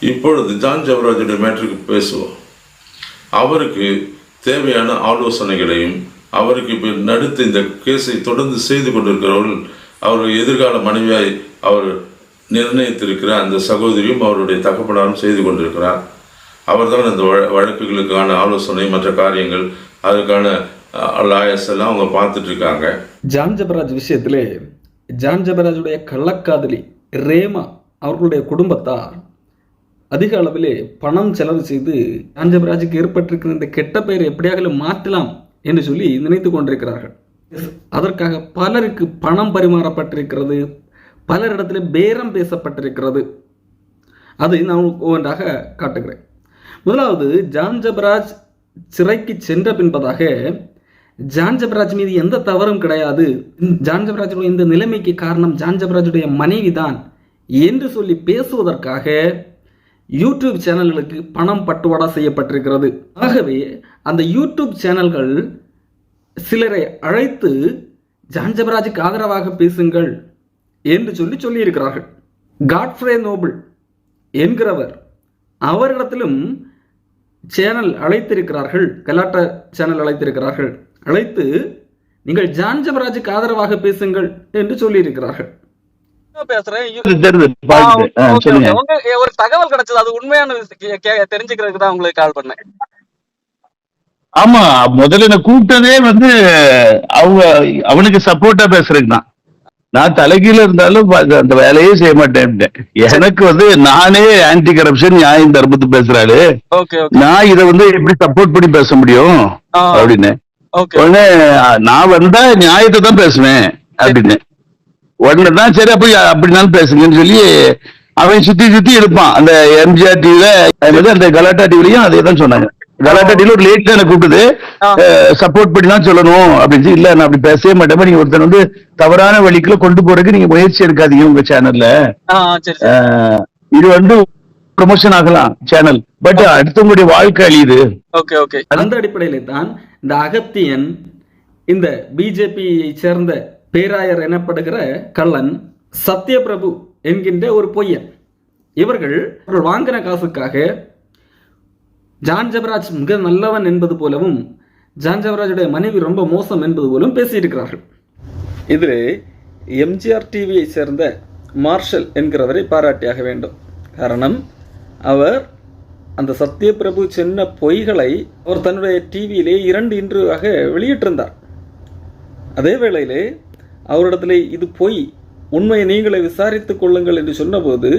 இப்பொழுது ஜான் ஜவராஜுடைய மேட்ருக்கு பேசுவோம். அவருக்கு தேவையான ஆலோசனைகளையும் அவருக்கு இப்போ நடுத்து இந்த கேஸை தொடர்ந்து செய்து கொண்டிருக்கிறவர்கள் அவருடைய எதிர்கால மனைவியாய் அவர் நிர்ணயித்திருக்கிற அந்த சகோதரியும் அவருடைய தகப்பனாரும் செய்து கொண்டிருக்கிறார். அவர்தான் இந்த வழ- வழக்குகளுக்கான ஆலோசனை மற்ற காரியங்கள் அதுக்கான லாயர்ஸ் எல்லாம் அவங்க பார்த்துட்டு இருக்காங்க ஜான் ஜபராஜ் விஷயத்திலே ஜான் ஜபராஜுடைய கள்ளக்காதலி ரேமா அவர்களுடைய குடும்பத்தார் அதிக அளவிலே பணம் செலவு செய்து ஜான் ஏற்பட்டிருக்கிற இந்த கெட்ட பெயரை எப்படியாவது மாற்றலாம் என்று சொல்லி நினைத்து கொண்டிருக்கிறார்கள். அதற்காக பலருக்கு பணம் பரிமாறப்பட்டிருக்கிறது பலரிடத்தில் பேரம் பேசப்பட்டிருக்கிறது. அதை நான் ஒவ்வொன்றாக காட்டுகிறேன். முதலாவது ஜான்ஜபராஜ் சிறைக்கு சென்ற பின்பதாக ஜான்ஜபராஜ் மீது எந்த தவறும் கிடையாது. ஜான்ஜபராஜுடைய இந்த நிலைமைக்கு காரணம் ஜான்ஜபராஜுடைய மனைவிதான் மனைவி தான் என்று சொல்லி பேசுவதற்காக யூடியூப் சேனல்களுக்கு பணம் பட்டுவாடா செய்யப்பட்டிருக்கிறது. ஆகவே அந்த யூடியூப் சேனல்கள் சிலரை அழைத்து ஜான்ஜபராஜுக்கு ஆதரவாக பேசுங்கள் என்று சொல்லி சொல்லியிருக்கிறார்கள். காட்ஃப்ரே நோபிள் என்கிறவர் அவரிடத்திலும் சேனல் அழைத்திருக்கிறார்கள் கலாட்டா சேனல் அழைத்திருக்கிறார்கள். அழைத்து நீங்கள் ஜான்ஜபராஜுக்கு ஆதரவாக பேசுங்கள் என்று சொல்லியிருக்கிறார்கள். பேசுறேன்? ஒரு தகவல் கிடைச்சது. அது உண்மையான தெரிஞ்சுக்கிறதுக்கு தான் உங்களுக்கு கால் பண்ணேன். ஆமா முதல்ல என்ன கூப்பிட்டதே வந்து அவங்க அவனுக்கு சப்போர்ட்டா பேசுறதுக்கு தான். நான் தலைகீழ இருந்தாலும் அந்த வேலையே செய்ய மாட்டேன் எனக்கு வந்து நானே ஆன்டி கரப்ஷன் நியாயம் தர்மத்து பேசுறாரு நான் இதை வந்து எப்படி சப்போர்ட் பண்ணி பேச முடியும்? அப்படின்னு. உடனே நான் வந்தா நியாயத்தை தான் பேசுவேன். அப்படின்னு. உடனே தான் சரி அப்ப அப்படினாலும் பேசுங்கன்னு சொல்லி அவன் சுத்தி சுத்தி இருப்பான் அந்த எம்ஜிஆர் டிவில அந்த கலாட்டா டிவிலையும் அதே தான் சொன்னாங்க. கலாட்டா டிவில ஒரு லேட் எனக்கு கூப்பிடுது. சப்போர்ட் பண்ணி தான் சொல்லணும் அப்படின்னு சொல்லி, இல்ல நான் அப்படி பேசவே மாட்டேன். நீங்க ஒருத்தன் வந்து தவறான வழிக்குள்ள கொண்டு போறதுக்கு நீங்க முயற்சி எடுக்காதீங்க உங்க சேனல்ல இது வந்து ப்ரொமோஷன் ஆகலாம் சேனல் பட் அடுத்தவங்களுடைய வாழ்க்கை அழியுது. ஓகே ஓகே அந்த அடிப்படையில் தான் இந்த அகத்தியன் இந்த பிஜேபியை சேர்ந்த பேராயர் எனப்படுகிற கள்ளன் சத்யபிரபு என்கின்ற ஒரு பொய்யன். இவர்கள் அவர்கள் வாங்கின காசுக்காக ஜான் ஜபராஜ் மிக நல்லவன் என்பது போலவும் ஜான் ஜபராஜுடைய மனைவி ரொம்ப மோசம் என்பது போலவும் பேசியிருக்கிறார்கள். இதில் எம்ஜிஆர் டிவியை சேர்ந்த மார்ஷல் என்கிறவரை பாராட்டியாக வேண்டும். காரணம் அவர் அந்த சத்யபிரபு சின்ன பொய்களை அவர் தன்னுடைய டிவியிலே இரண்டு இன்றுவாக வெளியிட்டிருந்தார். அதே வேளையிலே அவரிடத்திலே இது பொய். உண்மையை நீங்களே விசாரித்து கொள்ளுங்கள் என்று சொன்னபோது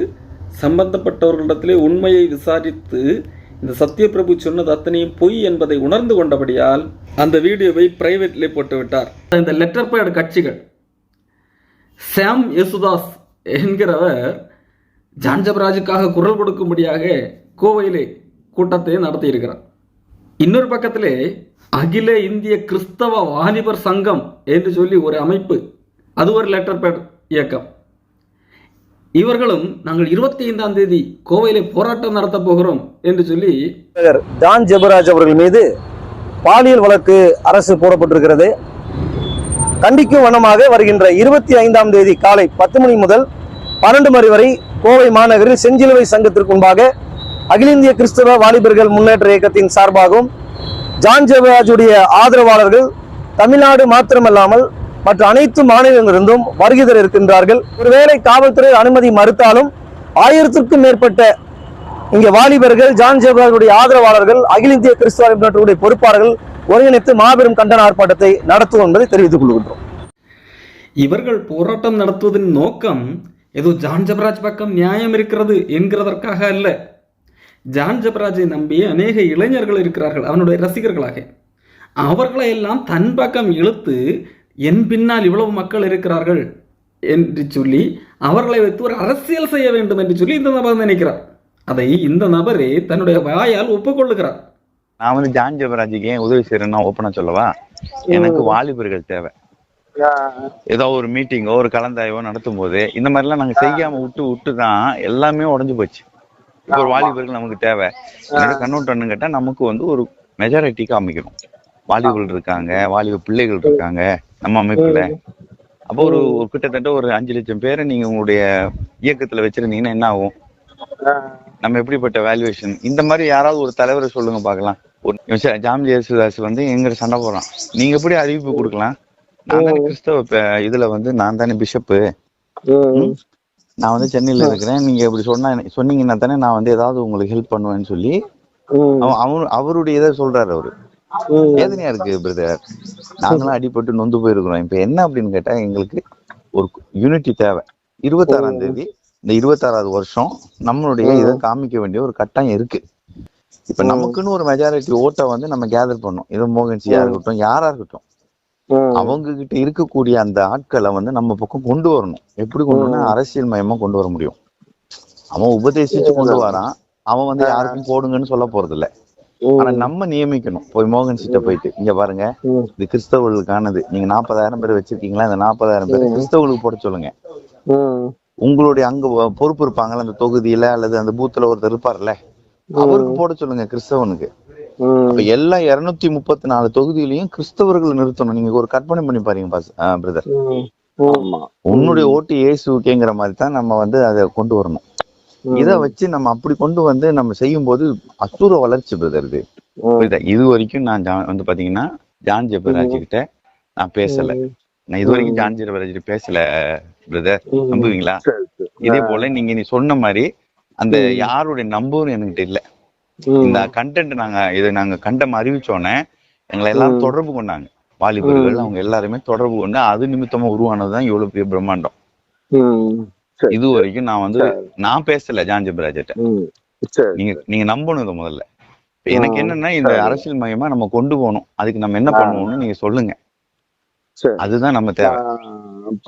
சம்பந்தப்பட்டவர்களிடத்திலே உண்மையை விசாரித்து இந்த சத்யபிரபு சொன்னது அத்தனையும் பொய் என்பதை உணர்ந்து கொண்டபடியால் அந்த வீடியோவை பிரைவேட்லே போட்டு விட்டார் இந்த லெட்டர் பேட் கட்சிகள். சாம் யேசுதாஸ் என்கிறவர் ஜான்ஜபராஜுக்காக குரல் கொடுக்கும்படியாக கோவையிலே கூட்டத்தை நடத்தியிருக்கிறார். இன்னொரு பக்கத்திலே அகில இந்திய கிறிஸ்தவ வாலிபர் சங்கம் என்று சொல்லி ஒரு அமைப்பு. அது ஒரு லெட்டர் பேட் இயக்கம். இவர்களும் நாங்கள் இருபத்தி ஐந்தாம் தேதி கோவையிலே போராட்டம் நடத்தப் போகிறோம் என்று சொல்லி ஜான் ஜெபராஜ் அவர்கள் மீது பாலியல் வழக்கு அரசு போடப்பட்டிருக்கிறது. கண்டிக்கும் வண்ணமாக வருகின்ற இருபத்தி ஐந்தாம் தேதி காலை பத்து மணி முதல் பன்னெண்டு மணி வரை கோவை மாநகரில் செஞ்சிலுவை சங்கத்திற்கு முன்பாக அகில இந்திய கிறிஸ்தவ வாலிபர்கள் முன்னேற்ற இயக்கத்தின் சார்பாகவும் ஜான் ஜெபராஜுடைய ஆதரவாளர்கள் தமிழ்நாடு மாத்திரமல்லாமல் மற்ற அனைத்து மாநிலங்களிலிருந்தும் வருகை தர இருக்கின்றார்கள். ஒருவேளை காவல்துறை அனுமதி மறுத்தாலும் ஆயிரத்திற்கும் மேற்பட்ட இங்கே வாலிபர்கள் ஜான் ஜெபராஜுடைய ஆதரவாளர்கள் அகில இந்திய கிறிஸ்துவ முன்னேற்றத்துடைய பொறுப்பாளர்கள் ஒருங்கிணைத்து மாபெரும் கண்டன ஆர்ப்பாட்டத்தை நடத்துவோம் என்பதை தெரிவித்துக் கொள்கின்றோம். இவர்கள் போராட்டம் நடத்துவதன் நோக்கம் ஏதோ ஜான் ஜபராஜ் பக்கம் நியாயம் இருக்கிறது என்கிறதற்காக அல்ல. ஜான் ஜபராஜை நம்பி அநேக இளைஞர்கள் இருக்கிறார்கள் அவனுடைய ரசிகர்களாக. அவர்களை எல்லாம் தன் பக்கம் இழுத்து என் பின்னால் இவ்வளவு மக்கள் இருக்கிறார்கள் என்று சொல்லி அவர்களை வைத்து ஒரு அரசியல் செய்ய வேண்டும் என்று சொல்லி இந்த நபர் நினைக்கிறார். அதை இந்த நபரே தன்னுடைய வாயால் ஒப்புக்கொள்ளுகிறார். நான் வந்து ஜான் ஜெபராஜுக்கு ஏன் உதவி செய்யறேன்னா ஓப்பனா சொல்லவா? எனக்கு வாலிபர்கள் தேவை. ஏதோ ஒரு மீட்டிங்கோ ஒரு கலந்தாய்வோ நடத்தும் போது இந்த மாதிரி எல்லாம் நாங்க செய்யாம விட்டு விட்டு தான் எல்லாமே உடைஞ்சு போச்சு. இப்போ ஒரு வாலிபர்கள் நமக்கு தேவை. என்னோட கண்ணோட்டம்னு கேட்டா நமக்கு வந்து ஒரு மெஜாரிட்டி காமிக்கணும். வாலிபர்கள் இருக்காங்க வாலிப பிள்ளைகள் இருக்காங்க நம்ம அமைப்புல. அப்போ ஒரு கிட்டத்தட்ட ஒரு அஞ்சு லட்சம் பேரை நீங்க உங்களுடைய இயக்கத்துல வச்சிருந்தீங்கன்னா என்ன ஆகும்? நம்ம எப்படிப்பட்ட வேல்யூவேஷன் இந்த மாதிரி யாராவது ஒரு தலைவரை சொல்லுங்க பார்க்கலாம். ஒரு நிமிஷம் ஜாம் ஜேசுதாஸ் வந்து எங்க சண்டை போடுறான். நீங்க எப்படி அறிவிப்பு கொடுக்கலாம்? நான் தானே கிறிஸ்தவ இதுல வந்து நான் தானே பிஷப்பு. நான் வந்து சென்னையில இருக்கிறேன். நீங்க இப்படி சொன்னா சொன்னீங்கன்னா தானே நான் வந்து ஏதாவது உங்களுக்கு ஹெல்ப் பண்ணுவேன்னு சொல்லி. அவன் அவரு அவருடைய இதை சொல்றாரு அவரு. வேதனையா இருக்கு பிரதர் நாங்களாம் அடிபட்டு நொந்து போயிருக்கிறோம். இப்ப என்ன அப்படின்னு கேட்டா எங்களுக்கு ஒரு யூனிட்டி தேவை. இருபத்தாறாம் தேதி இந்த இருபத்தாறாவது வருஷம் நம்மளுடைய இதை காமிக்க வேண்டிய ஒரு கட்டாயம் இருக்கு. இப்ப நமக்குன்னு ஒரு மெஜாரிட்டி ஓட்டை வந்து நம்ம கேதர் பண்ணோம் இது மோகன்சியா இருக்கட்டும் யாரா இருக்கட்டும். அவங்க கிட்ட இருக்கக்கூடிய அந்த ஆட்களை வந்து நம்ம பக்கம் கொண்டு வரணும். எப்படி கொண்டு வரணும் அரசியல் மயமா கொண்டு வர முடியும். அவன் உபதேசிச்சு கொண்டு வரான். அவன் வந்து யாருக்கும் போடுங்கன்னு சொல்ல போறது இல்ல ஆனா நம்ம நியமிக்கணும். போய் மோகன் கிட்ட போயிட்டு இங்க பாருங்க. இது கிறிஸ்தவர்களுக்கானது நீங்க நாற்பதாயிரம் பேர் வச்சிருக்கீங்களா? இந்த நாற்பதாயிரம் பேர் கிறிஸ்தவர்களுக்கு போட சொல்லுங்க. உங்களுடைய அங்க பொறுப்பு இருப்பாங்கல்ல அந்த தொகுதியில அல்லது அந்த பூத்துல ஒருத்தர் இருப்பார்ல அவருக்கு போட சொல்லுங்க கிறிஸ்தவனுக்கு. எல்லா இருநூத்தி முப்பத்தி நாலு தொகுதியிலையும் கிறிஸ்தவர்கள் நிறுத்தணும். நீங்க ஒரு கற்பனை பண்ணி பாருங்க பாஸ் பிரதர். உன்னுடைய ஓட்டு இயேசுக்கேங்கிற மாதிரி தான் நம்ம வந்து அதை கொண்டு வரணும். இத வச்சு நம்ம அப்படி கொண்டு வந்து நம்ம செய்யும் போது அசுர வளர்ச்சி பிரதர் இது. புரியுதா? இது வரைக்கும் நான் ஜா- வந்து பாத்தீங்கன்னா ஜான் ஜெபராஜ் கிட்ட நான் பேசல. நான் இது வரைக்கும் ஜான் ஜெபராஜ் கிட்ட பேசல பிரதர். நம்புவீங்களா. இதே போல நீங்க நீ சொன்ன மாதிரி அந்த யாருடைய நம்பரும் என்கிட்ட இல்ல. இந்த கண்டென்ட் நாங்க இதை நாங்க கண்டம் அறிவிச்சோன்னே எங்களை எல்லாரும் தொடர்பு கொண்டாங்க. வாலிபர்கள் அவங்க எல்லாருமே தொடர்பு கொண்டு அது நிமித்தமா உருவானதுதான் இவ்வளவு பெரிய பிரம்மாண்டம். ம். சரி. இது வரைக்கும் நான் வந்து நான் பேசல ஜான் ஜெபராஜ்ட்ட ம். சரி. நீங்க நீங்க நம்பணும் இதை முதல்ல. எனக்கு என்னன்னா இந்த அரசியல் மையமா நம்ம கொண்டு போகணும். அதுக்கு நம்ம என்ன பண்ணுவோம்னு நீங்க சொல்லுங்க. சரி. அதுதான் நம்ம தேவை.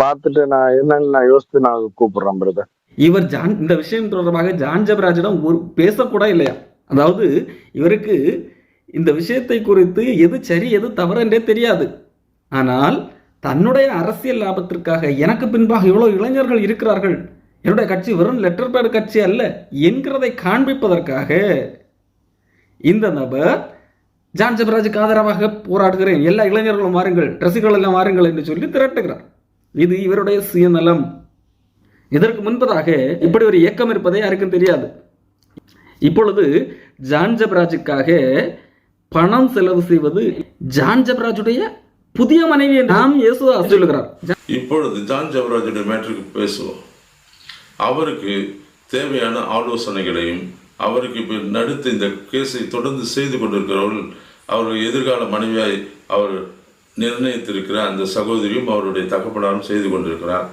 பார்த்துட்டு நான் என்னன்னு நான் யோசித்து நான் கூப்பிடுறேன் பிரதர். இவர் ஜான் இந்த விஷயம் தொடர்பாக ஜான் ஜெபராஜிடம் ஒரு பேசக்கூட இல்லையா? அதாவது இவருக்கு இந்த விஷயத்தை குறித்து எது சரி எது தவறு என்றே தெரியாது. ஆனால் தன்னுடைய அரசியல் லாபத்திற்காக எனக்கு பின்பாக இவ்வளோ இளைஞர்கள் இருக்கிறார்கள். என்னுடைய கட்சி வெறும் லெட்டர் பேடு கட்சி அல்ல என்கிறதை காண்பிப்பதற்காக இந்த நபர் ஜான்சபராஜுக்கு ஆதரவாக போராடுகிறேன். எல்லா இளைஞர்களும் வாருங்கள் ரசிகர்கள் எல்லாம் வாருங்கள் என்று சொல்லி திரட்டுகிறார். இது இவருடைய சுயநலம். இதற்கு முன்பதாக இப்படி ஒரு இயக்கம் இருப்பதை யாருக்கும் தெரியாது. இப்பொழுது ஜான்ஜபராஜுக்காக பணம் செலவு செய்வது ஜான்ஜபராஜுடைய புதிய மனைவி நாம் இயேசுவா சொல்லுகிறார். இப்பொழுது ஜான் ஜவராஜுடைய மேட்ருக்கு பேசுவோம். அவருக்கு தேவையான ஆலோசனைகளையும் அவருக்கு இப்போ நடுத்து இந்த கேஸை தொடர்ந்து செய்து கொண்டிருக்கிறவர்கள் அவருடைய எதிர்கால மனைவியாய் அவர் நிர்ணயித்திருக்கிற அந்த சகோதரியும் அவருடைய தகப்பனாரும் செய்து கொண்டிருக்கிறார்.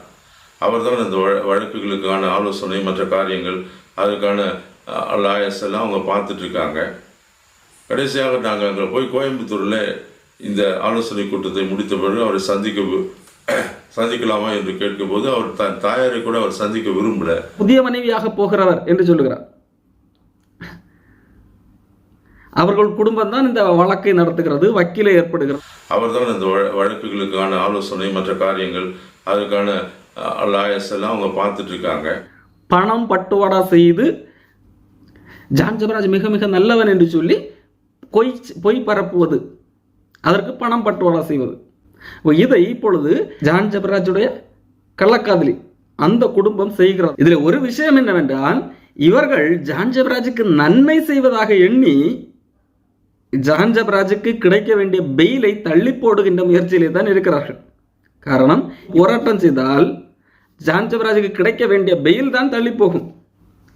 அவர்தான் அந்த வழ- வழக்குகளுக்கான ஆலோசனை மற்ற காரியங்கள் அதற்கான லாயர்ஸ் எல்லாம் அவங்க பார்த்துட்டு இருக்காங்க கடைசியாக நாங்கள் அங்கே போய் கோயம்புத்தூரில் இந்த ஆலோசனை கூட்டத்தை முடித்த பிறகு அவரை சந்திக்க சந்திக்கலாமா என்று கேட்கும்போது அவர் தன் தாயாரை கூட அவர் சந்திக்க விரும்பல. புதிய மனைவியாக போகிறவர் என்று சொல்லுகிறார். அவர்கள் குடும்பம் தான் இந்த வழக்கை நடத்துகிறது வக்கீலை ஏற்படுகிறது. அவர்தான் அந்த வழ- வழக்குகளுக்கான ஆலோசனை மற்ற காரியங்கள் அதுக்கான லாயர்ஸ் எல்லாம் அவங்க பார்த்துட்டு இருக்காங்க பணம் பட்டுவாடா செய்து ஜான் ஜபராஜ் மிக மிக நல்லவன் என்று சொல்லி பொய் பொய் பரப்புவது. அதற்கு பணம் பட்டுவாடா செய்வது. இதை இப்பொழுது ஜான் ஜபராஜுடைய கள்ளக்காதலி அந்த குடும்பம் செய்கிறது. இதில் ஒரு விஷயம் என்னவென்றால் இவர்கள் ஜான் ஜபராஜுக்கு நன்மை செய்வதாக எண்ணி ஜான் ஜபராஜுக்கு கிடைக்க வேண்டிய பெயிலை தள்ளி போடுகின்ற முயற்சியிலே தான் இருக்கிறார்கள். காரணம் போராட்டம் செய்தால் ஜான் ஜபராஜுக்கு கிடைக்க வேண்டிய பெயில் தான் தள்ளி போகும்.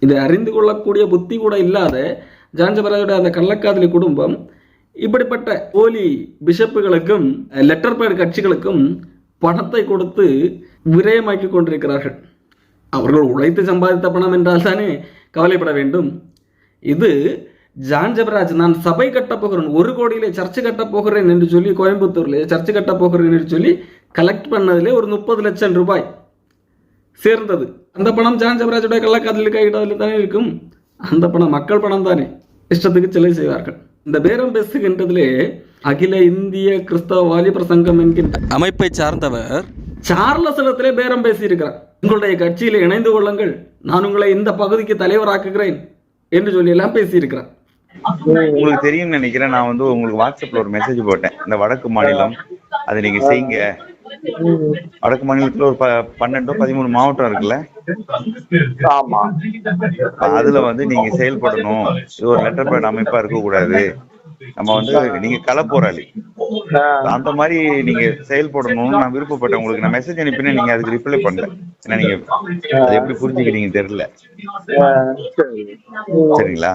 இதை அறிந்து கொள்ளக்கூடிய புத்தி கூட இல்லாத ஜான்ஜபராஜோட அந்த கள்ளக்காதலி குடும்பம் இப்படிப்பட்ட போலி பிஷப்புகளுக்கும் லெட்டர் பேட் கட்சிகளுக்கும் பணத்தை கொடுத்து விரயமாக்கி கொண்டிருக்கிறார்கள். அவர்கள் உழைத்து சம்பாதித்த பணம் என்றால் தானே கவலைப்பட வேண்டும். இது ஜான் ஜபராஜ் நான் சபை கட்டப் போகிறேன் ஒரு கோடியிலே சர்ச்சு கட்டப் போகிறேன் என்று சொல்லி கோயம்புத்தூர்லேயே சர்ச்சு கட்டப் போகிறேன் என்று சொல்லி கலெக்ட் பண்ணதிலே ஒரு முப்பது லட்சம் ரூபாய் சேர்ந்தது. அந்த பணம் ஜான் ஜபராஜுடைய கள்ளக்காதலி கையிடத்தில் தானே இருக்கும்? அந்த பணம் மக்கள் பணம் தானே. இஷ்டத்துக்கு செலவு செய்வார்கள். இந்த பேரம் பேசுகின்றதிலே அகில இந்திய கிறிஸ்தவ வாலிபர் சங்கம் என்கின்ற அமைப்பை சார்ந்தவர் சார்லஸ் இடத்திலே பேரம் பேசியிருக்கிறார். உங்களுடைய கட்சியில் இணைந்து கொள்ளுங்கள். நான் உங்களை இந்த பகுதிக்கு தலைவராக்குகிறேன் என்று சொல்லி எல்லாம் பேசியிருக்கிறார். உங்களுக்கு தெரியும்னு நினைக்கிறேன். நான் வந்து உங்களுக்கு வாட்ஸ்அப்ல ஒரு மெசேஜ் போட்டேன். இந்த வடக்கு மாநிலம் அதை நீங்க செய்யுங்க வடக்கு மாநிலத்துல ஒரு பன்னெண்டோ பதிமூணு மாவட்டம் இருக்குல்ல? ஆமா. அதுல வந்து நீங்க செயல்படணும். இது ஒரு லெட்டர் பேட் அமைப்பா இருக்க கூடாது நம்ம வந்து நீங்க கள போராளி. அந்த மாதிரி நீங்க செயல்படணும்னு நான் விருப்பப்பட்டேன். உங்களுக்கு நான் மெசேஜ் அனுப்பினேன். நீங்க அதுக்கு ரிப்ளை பண்ணல. ஏன்னா நீங்க அதை எப்படி புரிஞ்சுக்கிறீங்க தெரியல. சரி. சரிங்களா?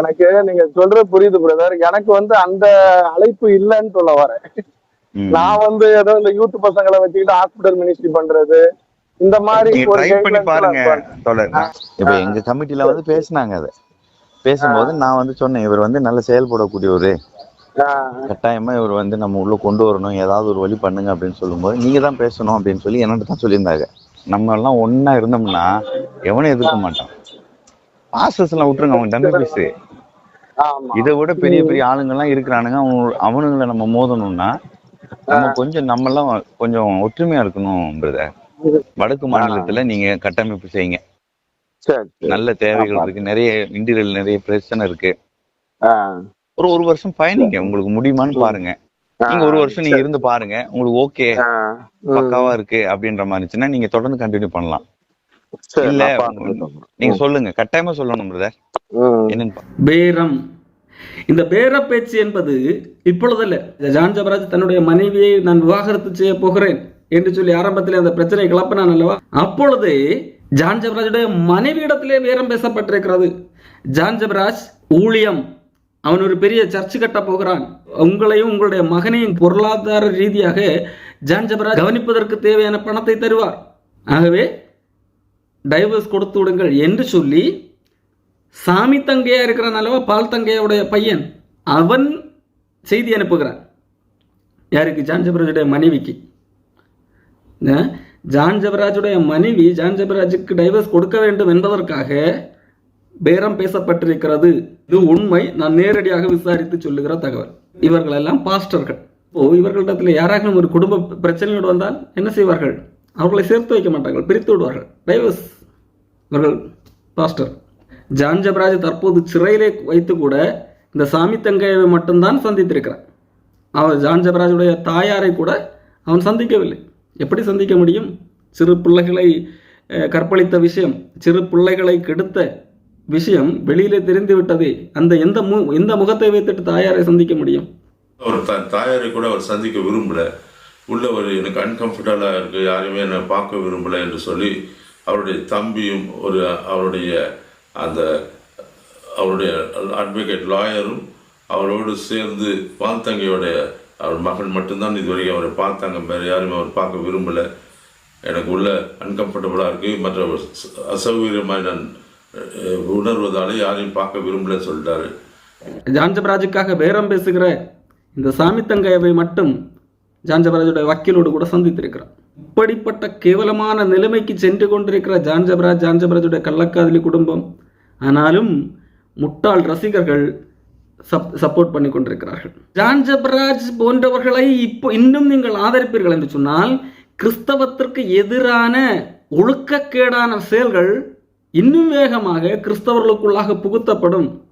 எனக்கு நீங்க சொல்றது புரியுது பிரதர் எனக்கு வந்து அந்த அழைப்பு இல்லைன்னு சொல்ல வரேன். நான் வந்து ஏதோ இந்த யூத் பசங்களை வச்சுக்கிட்டு ஹாஸ்பிட்டல் மினிஸ்ட்ரி பண்றது. இந்த மாதிரி இப்ப எங்க கமிட்டில வந்து பேசினாங்க அதை. பேசும்போது நான் வந்து சொன்னேன் இவர் வந்து நல்ல செயல்படக்கூடியவரு கட்டாயமா இவர் வந்து நம்ம உள்ள கொண்டு வரணும் ஏதாவது ஒரு வழி பண்ணுங்க அப்படின்னு சொல்லும்போது நீங்க தான் பேசணும் அப்படின்னு சொல்லி என்கிட்ட தான் சொல்லியிருந்தாங்க. நம்ம எல்லாம் ஒண்ணா இருந்தோம்னா எவனும் எதிர்க்க மாட்டான். பாசஸ் எல்லாம் விட்டுருங்க அவங்க டம்மி பீஸ் இதை விட பெரிய பெரிய ஆளுங்க எல்லாம் இருக்கிறானுங்க அவனு- அவனுங்களை நம்ம மோதணும்னா நம்ம கொஞ்சம் நம்ம எல்லாம் கொஞ்சம் ஒற்றுமையா இருக்கணும் பிரதர். வடக்கு மாநிலத்துல நீங்க கட்டமைப்பு செய்யுங்க. நல்ல தேவைகள் இருக்கு நிறைய இன்டீரியல் நிறைய பிரச்சனை இருக்கு. ஒரு ஒரு வருஷம் பயணிங்க உங்களுக்கு முடியுமான்னு பாருங்க. நீங்க ஒரு வருஷம் நீங்க இருந்து பாருங்க உங்களுக்கு ஓகே பக்காவா இருக்கு அப்படின்ற மாதிரி இருந்துச்சுன்னா நீங்க தொடர்ந்து கண்டினியூ பண்ணலாம். இல்ல. நீங்க சொல்லுங்க கட்டாயமா சொல்லணும் பிரதர். ம், என்னன்னு பேரம் இந்த பேர பேச்சு என்பது இப்பொழுதல்ல. ஜான் ஜபராஜ் தன்னுடைய மனைவியை நான் விவாகரத்து செய்ய போகிறேன் என்று சொல்லி ஆரம்பத்தில் அந்த பிரச்சனை கிளப்பினான் அல்லவா? அப்பொழுது ஜான் ஜபராஜுடைய மனைவியிடத்திலே பேரம் பேசப்பட்டிருக்கிறது. ஜான் ஜபராஜ் ஊழியம். அவன் ஒரு பெரிய சர்ச்சு கட்ட போகிறான். உங்களையும் உங்களுடைய மகனையும் பொருளாதார ரீதியாக ஜான் ஜபராஜ் கவனிப்பதற்கு தேவையான பணத்தை தருவார். ஆகவே டைவர்ஸ் கொடுத்து விடுங்கள் என்று சொல்லி சாமி தங்கையா இருக்கிறான் பால் தங்கையோடைய பையன். அவன் செய்தி அனுப்புகிறான். யாருக்கு? ஜான் ஜபராஜுடைய மனைவிக்கு. அஹ், ஜான் ஜபராஜுடைய மனைவி ஜான் ஜபராஜுக்கு டைவர்ஸ் கொடுக்க வேண்டும் என்பதற்காக பேரம் பேசப்பட்டிருக்கிறது. இது உண்மை. நான் நேரடியாக விசாரித்து சொல்லுகிற தகவல். இவர்கள் எல்லாம் பாஸ்டர்கள். ஓ இவர்களிடத்தில் யாராகவும் ஒரு குடும்ப பிரச்சனையோடு வந்தால் என்ன செய்வார்கள்? அவர்களை சேர்த்து வைக்க மாட்டார்கள் பிரித்து விடுவார்கள். டைவர்ஸ் இவர்கள் பாஸ்டர். ஜான் ஜபராஜ் தற்போது சிறையிலே வைத்து கூட இந்த சாமி தங்கையை மட்டும்தான் சந்தித்திருக்கிறான் அவர் ஜான் ஜபராஜுடைய தாயாரை கூட அவன் சந்திக்கவில்லை. எப்படி சந்திக்க முடியும்? சிறு பிள்ளைகளை கற்பழித்த விஷயம் சிறு பிள்ளைகளை கெடுத்த விஷயம் வெளியிலே தெரிந்து விட்டது அந்த எந்த மு எந்த முகத்தை வைத்துட்டு தாயாரை சந்திக்க முடியும்? அவர் த தாயாரை கூட அவர் சந்திக்க விரும்பல. உள்ள ஒரு எனக்கு அன்கம்ஃபர்டபுளாக இருக்குது யாரையுமே என்னை பார்க்க விரும்பலை என்று சொல்லி அவருடைய தம்பியும் ஒரு அவருடைய அந்த அவருடைய அட்வொகேட் லாயரும் அவரோடு சேர்ந்து பால்தங்கையோடைய அவர் மகன் மட்டும்தான் இதுவரைக்கும் அவரை பார்த்தாங்க வேறு யாரும் அவர் பார்க்க விரும்பலை. எனக்கு உள்ள அன்கம்ஃபர்டபுளாக இருக்குது மற்ற அசௌகரியமாக நான் உணர்வதால் யாரையும் பார்க்க விரும்பலன்னு சொல்லிட்டாரு. ஜான்ஜபராஜுக்காக பேரம் பேசுகிற இந்த சாமி தங்கையவை மட்டும் ஜான்ஜபராஜுடைய வக்கீலோடு கூட சந்தித்திருக்கிறார். இப்படிப்பட்ட கேவலமான நிலைமைக்கு சென்று கொண்டிருக்கிற ஜான்ஜபராஜ் ஜான்ஜபராஜுடைய கள்ளக்காதலி குடும்பம் ஆனாலும் முட்டாள் ரசிகர்கள் சப் சப்போர்ட் பண்ணி கொண்டிருக்கிறார்கள். ஜான்ஜபராஜ் போன்றவர்களை இப்போ இன்னும் நீங்கள் ஆதரிப்பீர்கள் என்று சொன்னால் கிறிஸ்தவத்திற்கு எதிரான ஒழுக்கக்கேடான செயல்கள் இன்னும் வேகமாக கிறிஸ்தவர்களுக்குள்ளாக புகுத்தப்படும்.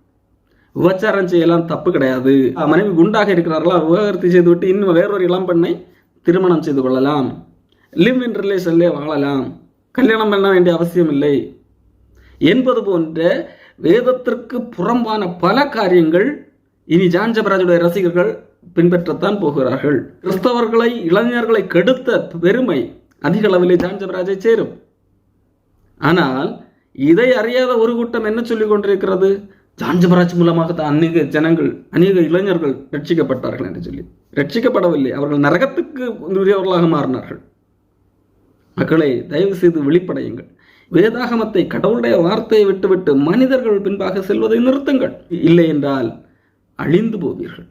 விபச்சாரம் செய்யலாம் தப்பு கிடையாது. மனைவி குண்டாக இருக்கிறார்களா விவாகரத்து செய்துவிட்டு இன்னும் வேறொரு இளம் பெண்ணை திருமணம் செய்து கொள்ளலாம். லிவ் இன் ரிலேஷன்லே வாழலாம். கல்யாணம் பண்ண வேண்டிய அவசியம் இல்லை. என்பது போன்ற வேதத்திற்கு புறம்பான பல காரியங்கள் இனி ஜான் ஜபராஜுடைய ரசிகர்கள் பின்பற்றத்தான் போகிறார்கள். கிறிஸ்தவர்களை இளைஞர்களை கெடுத்த பெருமை அதிக அளவிலே ஜான் ஜபராஜை சேரும். ஆனால் இதை அறியாத ஒரு கூட்டம் என்ன சொல்லிக் கொண்டிருக்கிறது? ஜான்ஜபராஜ் மூலமாக தான் அநேக ஜனங்கள் அநேக இளைஞர்கள் ரட்சிக்கப்பட்டார்கள் என்று சொல்லி. ரட்சிக்கப்படவில்லை. அவர்கள் நரகத்துக்கு உரியவர்களாக மாறினார்கள். மக்களை தயவு செய்து வெளிப்படையுங்கள். வேதாகமத்தை கடவுளுடைய வார்த்தையை விட்டுவிட்டு மனிதர்கள் பின்பாக செல்வதை நிறுத்துங்கள். இல்லை என்றால் அழிந்து போவீர்கள்.